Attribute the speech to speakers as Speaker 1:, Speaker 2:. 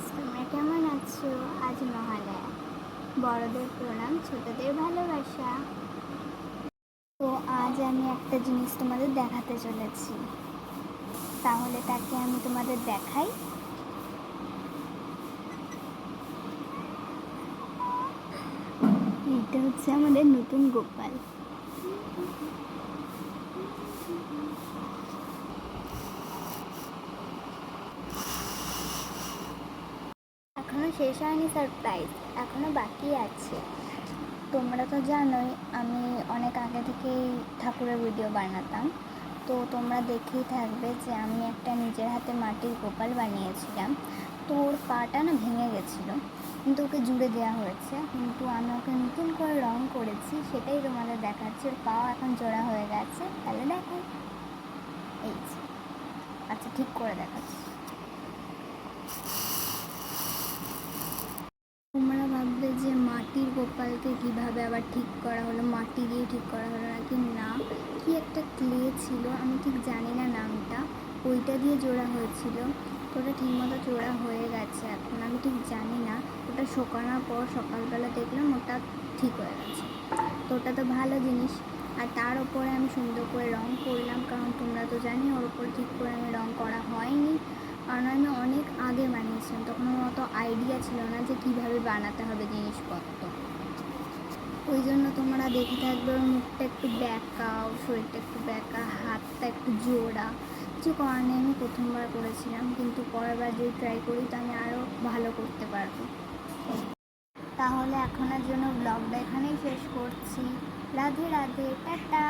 Speaker 1: Friends তোমরা কেমন আছো? আজ মহালয়া। বড়দের প্রণাম, ছোটদের ভালোবাসা। তো আজ আমি একটা জিনিস তোমাদের দেখাতে চলেছি। তাহলে তাকে আমি তোমাদের দেখাই। এটা হচ্ছে আমাদের নতুন গোপাল। এখনও শেষ হয়নি সারপ্রাইজ এখনও বাকি আছে। তোমরা তো জানোই, আমি অনেক আগে থেকেই ঠাকুরের ভিডিও বানাতাম। তো তোমরা দেখেই থাকবে যে আমি একটা নিজের হাতে মাটির গোপাল বানিয়েছিলাম। তো ওর পাটা না ভেঙে গেছিল, কিন্তু ওকে জুড়ে দেওয়া হয়েছে। কিন্তু আমি ওকে নতুন করে রং করেছি, সেটাই তোমাদের দেখাচ্ছি। ওর পাও এখন জোড়া হয়ে গেছে, তাহলে দেখো। এই। আচ্ছা ঠিক করে দেখাচ্ছি তোমরা ভাববে যে মাটির গোপালকে কীভাবে আবার ঠিক করা হলো, মাটি দিয়ে ঠিক করা হলো নাকি? না। কি একটা ক্লে ছিল, আমি ঠিক জানি না নামটা। ওইটা দিয়ে জোড়া হয়েছিল। তো ওটা ঠিকমতো জোড়া হয়ে গেছে এখন, আমি ঠিক জানি না। ওটা শোকানোর পর সকালবেলা দেখলাম ওটা ঠিক হয়ে গেছে। তো ওটা তো ভালো জিনিস। আর তার ওপরে আমি সুন্দর করে রং করলাম, কারণ তোমরা তো জানি ওর ওপর ঠিক করে আমি রং করা হয়নি। কারণ আমি অনেক আগে বানিয়েছিলাম, তখন আমার অত আইডিয়া ছিল না যে কীভাবে বানাতে হবে জিনিসপত্র। ওই জন্য তোমরা দেখে থাকবে ওর মুখটা একটু ব্যাকা, ওর শরীরটা একটু ব্যাকা, হাতটা একটু জোড়া। কিছু করার নেই, আমি প্রথমবার করেছিলাম, কিন্তু পরের বার যদি ট্রাই করি তো আমি আরও ভালো করতে পারব। তাহলে এখনের জন্য ব্লগটা এখানেই শেষ করছি। রাধে রাধে, টাটা!